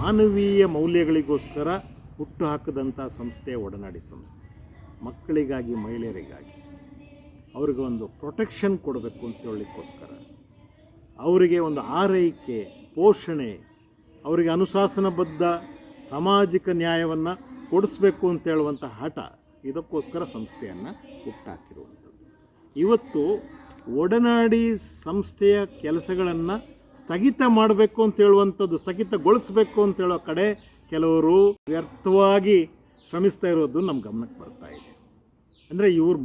ಮಾನವೀಯ ಮೌಲ್ಯಗಳಿಗೋಸ್ಕರ ಹುಟ್ಟು ಹಾಕಿದಂಥ ಸಂಸ್ಥೆ ಒಡನಾಡಿ ಸಂಸ್ಥೆ. ಮಕ್ಕಳಿಗಾಗಿ, ಮಹಿಳೆಯರಿಗಾಗಿ ಅವ್ರಿಗೆ ಒಂದು ಪ್ರೊಟೆಕ್ಷನ್ ಕೊಡಬೇಕು ಅಂತ ಹೇಳಲಿಕ್ಕೋಸ್ಕರ ಅವರಿಗೆ ಒಂದು ಆರೈಕೆ, ಪೋಷಣೆ, ಅವರಿಗೆ ಅನುಶಾಸನಬದ್ಧ ಸಾಮಾಜಿಕ ನ್ಯಾಯವನ್ನು ಕೊಡಿಸ್ಬೇಕು ಅಂತ ಹೇಳುವಂಥ ಹಠ ಇದಕ್ಕೋಸ್ಕರ ಸಂಸ್ಥೆಯನ್ನು ಹುಟ್ಟಾಕಿರುವಂಥದ್ದು. ಇವತ್ತು ಒಡನಾಡಿ ಸಂಸ್ಥೆಯ ಕೆಲಸಗಳನ್ನು ಸ್ಥಗಿತ ಮಾಡಬೇಕು ಅಂತ ಹೇಳುವಂಥದ್ದು, ಸ್ಥಗಿತಗೊಳಿಸಬೇಕು ಅಂತ ಹೇಳೋ ಕಡೆ ಕೆಲವರು ವ್ಯರ್ಥವಾಗಿ ಶ್ರಮಿಸ್ತಾ ಇರೋದು ನಮ್ಮ ಗಮನಕ್ಕೆ ಬರ್ತಾ ಇದೆ. ಅಂದರೆ ಇವ್ರು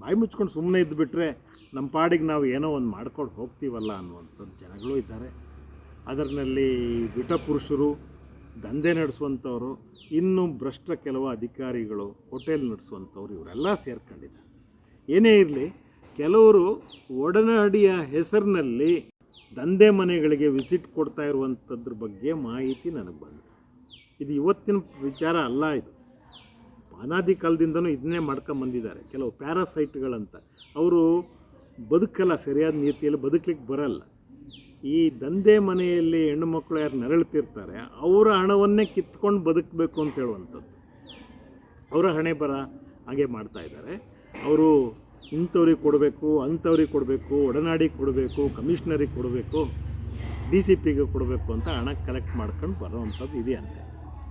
ಬಾಯಿ ಮುಚ್ಕೊಂಡು ಸುಮ್ಮನೆ ಇದ್ದುಬಿಟ್ರೆ ನಮ್ಮ ಪಾಡಿಗೆ ನಾವು ಏನೋ ಒಂದು ಮಾಡ್ಕೊಂಡು ಹೋಗ್ತೀವಲ್ಲ ಅನ್ನುವಂಥದ್ದು ಜನಗಳು ಇದ್ದಾರೆ. ಅದರಲ್ಲಿ ವಿಟ ಪುರುಷರು, ದಂಧೆ ನಡೆಸುವಂಥವರು, ಇನ್ನು ಭ್ರಷ್ಟ ಕೆಲವು ಅಧಿಕಾರಿಗಳು, ಹೋಟೆಲ್ ನಡೆಸುವಂಥವ್ರು ಇವರೆಲ್ಲ ಸೇರ್ಕೊಂಡಿದ್ದಾರೆ. ಏನೇ ಇರಲಿ, ಕೆಲವರು ಒಡನಾಡಿಯ ಹೆಸರಿನಲ್ಲಿ ದಂಧೆ ಮನೆಗಳಿಗೆ ವಿಸಿಟ್ ಕೊಡ್ತಾ ಇರುವಂಥದ್ರ ಬಗ್ಗೆ ಮಾಹಿತಿ ನನಗೆ ಬಂತು. ಇದು ಇವತ್ತಿನ ವಿಚಾರ ಅಲ್ಲ ಇದು. ಅನಾದಿ ಕಾಲದಿಂದನೂ ಇದನ್ನೇ ಮಾಡ್ಕೊಂಬಂದಿದ್ದಾರೆ ಕೆಲವು ಪ್ಯಾರಾಸೈಟ್ಗಳಂತ ಅವರು ಬದುಕಲ್ಲ, ಸರಿಯಾದ ನೀತಿಯಲ್ಲಿ ಬದುಕಲಿಕ್ಕೆ ಬರಲ್ಲ. ಈ ದಂಧೆ ಮನೆಯಲ್ಲಿ ಹೆಣ್ಣು ಮಕ್ಕಳು ಯಾರು ನರಳುತ್ತಿರ್ತಾರೆ ಅವರ ಹಣವನ್ನೇ ಕಿತ್ಕೊಂಡು ಬದುಕಬೇಕು ಅಂತ ಹೇಳುವಂಥದ್ದು. ಅವರ ಹಣೆ ಬರ ಹಾಗೆ ಮಾಡ್ತಾ ಇದ್ದಾರೆ. ಅವರು ಇಂಥವ್ರಿಗೆ ಕೊಡಬೇಕು, ಅಂಥವ್ರಿಗೆ ಕೊಡಬೇಕು, ಒಡನಾಡಿಗೆ ಕೊಡಬೇಕು, ಕಮಿಷನರಿಗೆ ಕೊಡಬೇಕು, ಡಿ ಸಿ ಪಿಗೆ ಕೊಡಬೇಕು ಅಂತ ಹಣ ಕಲೆಕ್ಟ್ ಮಾಡ್ಕೊಂಡು ಬರೋವಂಥದ್ದು ಇದೆ ಅಂತೆ.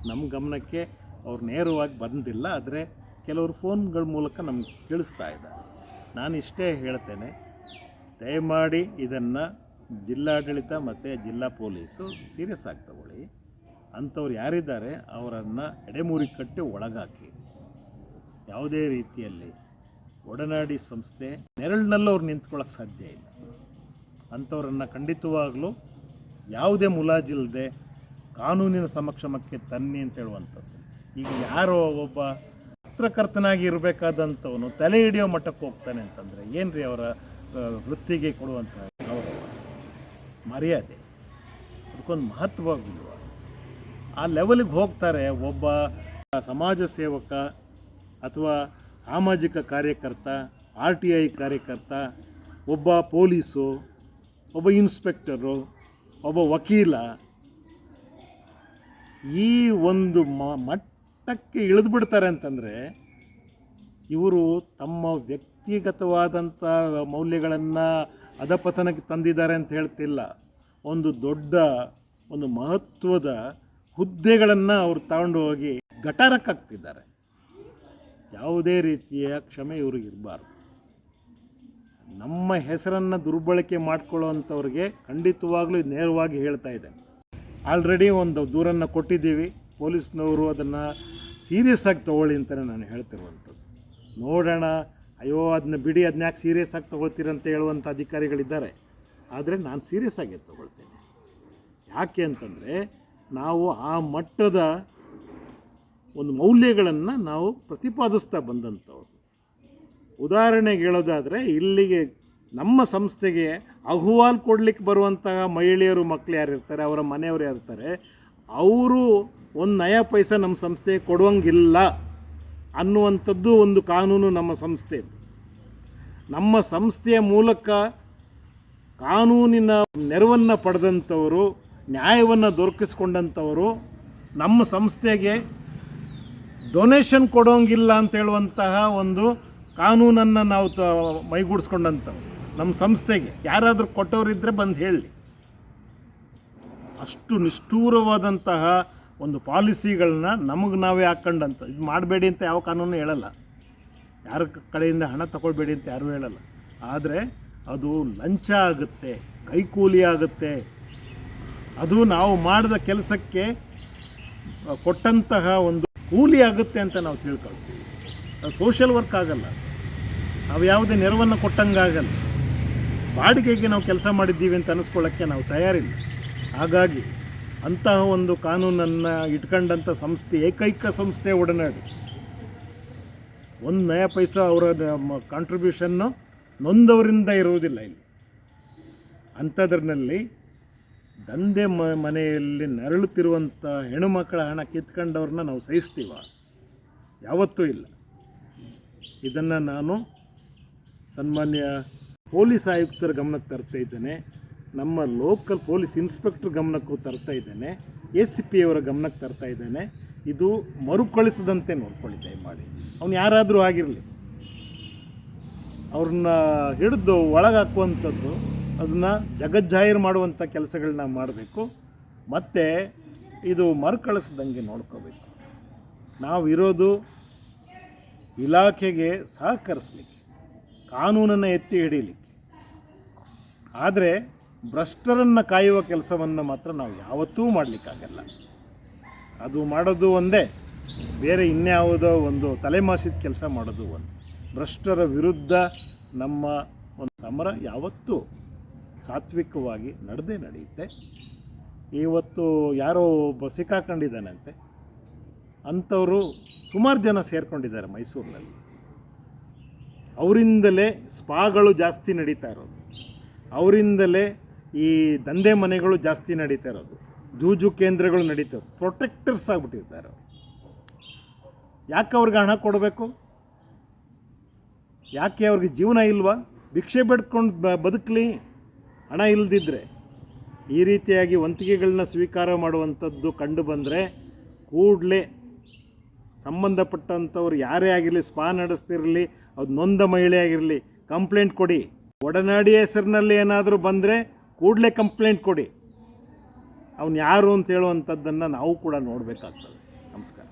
ನಮ್ಮ ಗಮನಕ್ಕೆ ಅವ್ರು ನೇರವಾಗಿ ಬಂದಿಲ್ಲ, ಆದರೆ ಕೆಲವರು ಫೋನ್ಗಳ ಮೂಲಕ ನಮ್ಗೆ ತಿಳಿಸ್ತಾ ಇದ್ದಾರೆ. ನಾನು ಇಷ್ಟೇ ಹೇಳ್ತೇನೆ, ದಯಮಾಡಿ ಇದನ್ನು ಜಿಲ್ಲಾಡಳಿತ ಮತ್ತು ಜಿಲ್ಲಾ ಪೊಲೀಸು ಸೀರಿಯಸ್ ಆಗಿ ತಗೊಳ್ಳಿ. ಅಂಥವ್ರು ಯಾರಿದ್ದಾರೆ, ಅವರನ್ನು ಎಡೆಮೂರಿ ಕಟ್ಟಿ ಒಳಗಾಕಿ. ಯಾವುದೇ ರೀತಿಯಲ್ಲಿ ಒಡನಾಡಿ ಸಂಸ್ಥೆ ನೆರಳಿನಲ್ಲೂ ಅವ್ರು ನಿಂತ್ಕೊಳ್ಳೋಕೆ ಸಾಧ್ಯ ಇಲ್ಲ. ಅಂಥವ್ರನ್ನು ಖಂಡಿತವಾಗಲೂ ಯಾವುದೇ ಮುಲಾಜಿಲ್ಲದೆ ಕಾನೂನಿನ ಸಮಕ್ಷಮಕ್ಕೆ ತನ್ನಿ ಅಂತ ಹೇಳುವಂಥದ್ದು. ಈಗ ಯಾರೋ ಒಬ್ಬ ಪತ್ರಕರ್ತನಾಗಿ ಇರಬೇಕಾದಂಥವನು ತಲೆ ಹಿಡಿಯೋ ಮಟ್ಟಕ್ಕೆ ಹೋಗ್ತಾನೆ ಅಂತಂದರೆ ಏನು ರೀ ಅವರ ವೃತ್ತಿಗೆ ಕೊಡುವಂಥ ಗೌರವ? ಮರ್ಯಾದೆ. ಅದಕ್ಕೊಂದು ಮಹತ್ವವಿಲ್ವ? ಆ ಲೆವೆಲಿಗೆ ಹೋಗ್ತಾರೆ ಒಬ್ಬ ಸಮಾಜ ಸೇವಕ ಅಥವಾ ಸಾಮಾಜಿಕ ಕಾರ್ಯಕರ್ತ, ಆರ್ ಟಿ ಐ ಕಾರ್ಯಕರ್ತ, ಒಬ್ಬ ಪೊಲೀಸು, ಒಬ್ಬ ಇನ್ಸ್ಪೆಕ್ಟರು, ಒಬ್ಬ ವಕೀಲ, ಈ ಒಂದು ಮಟ್ಟಕ್ಕೆ ಇಳಿದು ಬಿಡ್ತಾರೆ ಅಂತಂದರೆ ಇವರು ತಮ್ಮ ವ್ಯಕ್ತಿಗತವಾದಂಥ ಮೌಲ್ಯಗಳನ್ನು ಅಧಪತನಕ್ಕೆ ತಂದಿದ್ದಾರೆ ಅಂತ ಹೇಳ್ತಿಲ್ಲ. ಒಂದು ದೊಡ್ಡ, ಒಂದು ಮಹತ್ವದ ಹುದ್ದೆಗಳನ್ನು ಅವರು ತಗೊಂಡು ಹೋಗಿ ಗಟಾರಕ್ಕಾಗ್ತಿದ್ದಾರೆ. ಯಾವುದೇ ರೀತಿಯ ಕ್ಷಮೆ ಇವ್ರಿಗೆ ಇರಬಾರ್ದು. ನಮ್ಮ ಹೆಸರನ್ನು ದುರ್ಬಳಕೆ ಮಾಡ್ಕೊಳ್ಳೋವಂಥವ್ರಿಗೆ ಖಂಡಿತವಾಗ್ಲೂ ನೇರವಾಗಿ ಹೇಳ್ತಾ ಇದೆ ಆಲ್ರೆಡಿ ಒಂದು ದೂರನ್ನು ಕೊಟ್ಟಿದ್ದೀವಿ, ಪೊಲೀಸ್ನವರು ಅದನ್ನು ಸೀರಿಯಸ್ ಆಗಿ ತೊಗೊಳ್ಳಿ ಅಂತಲೇ ನಾನು ಹೇಳ್ತಿರುವಂಥದ್ದು. ನೋಡೋಣ, ಅಯ್ಯೋ ಅದನ್ನ ಬಿಡಿ ಅದನ್ನ ಯಾಕೆ ಸೀರಿಯಸ್ ಆಗಿ ತೊಗೊಳ್ತೀರಂತ ಹೇಳುವಂಥ ಅಧಿಕಾರಿಗಳಿದ್ದಾರೆ. ಆದರೆ ನಾನು ಸೀರಿಯಸ್ ಆಗಿ ತೊಗೊಳ್ತೇನೆ. ಯಾಕೆ ಅಂತಂದರೆ, ನಾವು ಆ ಮಟ್ಟದ ಒಂದು ಮೌಲ್ಯಗಳನ್ನು ನಾವು ಪ್ರತಿಪಾದಿಸ್ತಾ ಬಂದಂಥವ್ರು. ಉದಾಹರಣೆಗೆ ಹೇಳೋದಾದರೆ, ಇಲ್ಲಿಗೆ ನಮ್ಮ ಸಂಸ್ಥೆಗೆ ಅಹವಾಲ್ ಕೊಡ್ಲಿಕ್ಕೆ ಬರುವಂತಹ ಮಹಿಳೆಯರು ಮಕ್ಕಳು ಯಾರು ಇರ್ತಾರೆ, ಅವರ ಮನೆಯವರು ಯಾರು ಇರ್ತಾರೆ, ಅವರು ಒಂದು ನಯ ಪೈಸ ನಮ್ಮ ಸಂಸ್ಥೆಗೆ ಕೊಡುವಂಗಿಲ್ಲ ಅನ್ನುವಂಥದ್ದು ಒಂದು ಕಾನೂನು ನಮ್ಮ ಸಂಸ್ಥೆ ನಮ್ಮ ಸಂಸ್ಥೆಯ ಮೂಲಕ ಕಾನೂನಿನ ನೆರವನ್ನು ಪಡೆದಂಥವರು, ನ್ಯಾಯವನ್ನು ದೊರಕಿಸ್ಕೊಂಡಂಥವರು ನಮ್ಮ ಸಂಸ್ಥೆಗೆ ಡೊನೇಷನ್ ಕೊಡೋಂಗಿಲ್ಲ ಅಂತ ಹೇಳುವಂತಹ ಒಂದು ಕಾನೂನನ್ನು ನಾವು ತ ಮೈಗೂಡಿಸ್ಕೊಂಡಂಥವು ನಮ್ಮ ಸಂಸ್ಥೆಗೆ. ಯಾರಾದರೂ ಕೊಟ್ಟವರಿದ್ದರೆ ಬಂದು ಹೇಳಿ. ಅಷ್ಟು ನಿಷ್ಠೂರವಾದಂತಹ ಒಂದು ಪಾಲಿಸಿಗಳನ್ನ ನಮಗೆ ನಾವೇ ಹಾಕ್ಕೊಂಡಂತ ಇದು ಮಾಡಬೇಡಿ ಅಂತ ಯಾವ ಕಾನೂನು ಹೇಳಲ್ಲ. ಯಾರ ಕಡೆಯಿಂದ ಹಣ ತಗೊಳ್ಬೇಡಿ ಅಂತ ಯಾರೂ ಹೇಳಲ್ಲ. ಆದರೆ ಅದು ಲಂಚ ಆಗುತ್ತೆ, ಕೈಕೂಲಿ ಆಗುತ್ತೆ. ಅದು ನಾವು ಮಾಡಿದ ಕೆಲಸಕ್ಕೆ ಕೊಟ್ಟಂತಹ ಒಂದು ಕೂಲಿ ಆಗುತ್ತೆ ಅಂತ ನಾವು ತಿಳ್ಕೊಳ್ತೀವಿ. ಅದು ಸೋಷಿಯಲ್ ವರ್ಕ್ ಆಗಲ್ಲ. ನಾವು ಯಾವುದೇ ನೆರವನ್ನು ಕೊಟ್ಟಂಗಾಗಲ್ಲ. ಬಾಡಿಗೆಗೆ ನಾವು ಕೆಲಸ ಮಾಡಿದ್ದೀವಿ ಅಂತ ಅನಿಸ್ಕೊಳ್ಳೋಕ್ಕೆ ನಾವು ತಯಾರಿಲ್ಲ. ಹಾಗಾಗಿ ಅಂತಹ ಒಂದು ಕಾನೂನನ್ನು ಇಟ್ಕೊಂಡಂಥ ಸಂಸ್ಥೆ, ಏಕೈಕ ಸಂಸ್ಥೆ ಒಡನಾಡಿ. ಒಂದು ನಯ ಪೈಸಾ ಅವರ ಕಾಂಟ್ರಿಬ್ಯೂಷನ್ನು ನೊಂದವರಿಂದ ಇರುವುದಿಲ್ಲ ಇಲ್ಲಿ. ಅಂಥದ್ರಲ್ಲಿ ದಂಧೆ ಮ, ಮನೆಯಲ್ಲಿ ನರಳುತ್ತಿರುವಂಥ ಹೆಣ್ಣುಮಕ್ಕಳ ಹಣ ಕಿತ್ಕೊಂಡವ್ರನ್ನ ನಾವು ಸಹಿಸ್ತೀವ? ಯಾವತ್ತೂ ಇಲ್ಲ. ಇದನ್ನು ನಾನು ಸನ್ಮಾನ್ಯ ಪೊಲೀಸ್ ಆಯುಕ್ತರ ಗಮನಕ್ಕೆ ತರ್ತಾ ಇದ್ದೇನೆ. ನಮ್ಮ ಲೋಕಲ್ ಪೊಲೀಸ್ ಇನ್ಸ್ಪೆಕ್ಟರ್ ಗಮನಕ್ಕೂ ತರ್ತಾ ಇದ್ದೇನೆ. ಎ ಸಿ ಪಿ ಅವರ ಗಮನಕ್ಕೆ ತರ್ತಾ ಇದ್ದೇನೆ. ಇದು ಮರುಕಳಿಸದಂತೆ ನೋಡ್ಕೊಳ್ಳಿ, ದಯಮಾಡಿ. ಅವನು ಯಾರಾದರೂ ಆಗಿರಲಿ. ಅವ್ರನ್ನ ಹಿಡಿದು ಒಳಗಾಕುವಂಥದ್ದು ಅದನ್ನು ಜಗಜ್ಜಾಹೀರು ಮಾಡುವಂಥ ಕೆಲಸಗಳನ್ನ ಮಾಡಬೇಕು. ಮತ್ತು ಇದು ಮರುಕಳಿಸ್ದಂಗೆ ನೋಡ್ಕೋಬೇಕು. ನಾವಿರೋದು ಇಲಾಖೆಗೆ ಸಹಕರಿಸಲಿಕ್ಕೆ, ಕಾನೂನನ್ನು ಎತ್ತಿ ಹಿಡೀಲಿಕ್ಕೆ. ಆದರೆ ಭ್ರಷ್ಟರನ್ನು ಕಾಯುವ ಕೆಲಸವನ್ನು ಮಾತ್ರ ನಾವು ಯಾವತ್ತೂ ಮಾಡಲಿಕ್ಕಾಗಲ್ಲ. ಅದು ಮಾಡೋದು ಒಂದೇ, ಬೇರೆ ಇನ್ಯಾವುದೋ ಒಂದು ತಲೆಮಾಸಿದ ಕೆಲಸ ಮಾಡೋದು ಒಂದು. ಭ್ರಷ್ಟರ ವಿರುದ್ಧ ನಮ್ಮ ಒಂದು ಸಮರ ಯಾವತ್ತೂ ಸಾತ್ವಿಕವಾಗಿ ನಡೆದೇ ನಡೆಯುತ್ತೆ. ಇವತ್ತು ಯಾರೋ ಒಬ್ಬ ಸಿಕ್ಕಾಕೊಂಡಿದ್ದಾನಂತೆ. ಅಂಥವರು ಸುಮಾರು ಜನ ಸೇರ್ಕೊಂಡಿದ್ದಾರೆ ಮೈಸೂರಿನಲ್ಲಿ. ಅವರಿಂದಲೇ ಸ್ಪಾಗಳು ಜಾಸ್ತಿ ನಡೀತಾ ಇರೋದು. ಅವರಿಂದಲೇ ಈ ದಂಧೆ ಮನೆಗಳು ಜಾಸ್ತಿ ನಡೀತಾ ಇರೋದು. ಜೂಜು ಕೇಂದ್ರಗಳು ನಡೀತಾ ಪ್ರೊಟೆಕ್ಟರ್ಸ್ ಆಗಿಬಿಟ್ಟಿರ್ತಾರೆ ಯಾಕೆ ಅವ್ರಿಗೆ ಹಣ ಕೊಡಬೇಕು? ಯಾಕೆ ಅವ್ರಿಗೆ ಜೀವನ ಇಲ್ವಾ? ಭಿಕ್ಷೆ ಬೇಡ್ಕೊಂಡು ಬದುಕಲಿ? ಹಣ ಇಲ್ಲದಿದ್ದರೆ ಈ ರೀತಿಯಾಗಿ ವಂತಿಗೆಗಳನ್ನ ಸ್ವೀಕಾರ ಮಾಡುವಂಥದ್ದು ಕಂಡು ಬಂದರೆ ಕೂಡಲೇ ಸಂಬಂಧಪಟ್ಟಂಥವ್ರು ಯಾರೇ ಆಗಿರಲಿ, ಸ್ಪಾ ನಡೆಸ್ತಿರಲಿ ಅದು ನೊಂದ ಮಹಿಳೆ ಆಗಿರಲಿ, ಕಂಪ್ಲೇಂಟ್ ಕೊಡಿ. ಒಡನಾಡಿ ಹೆಸರಿನಲ್ಲಿ ಏನಾದರೂ ಬಂದರೆ ಕೂಡಲೇ ಕಂಪ್ಲೇಂಟ್ ಕೊಡಿ. ಅವನು ಯಾರು ಅಂತ ಹೇಳುವಂಥದ್ದನ್ನು ನಾವು ಕೂಡ ನೋಡಬೇಕಾಗ್ತದೆ. ನಮಸ್ಕಾರ.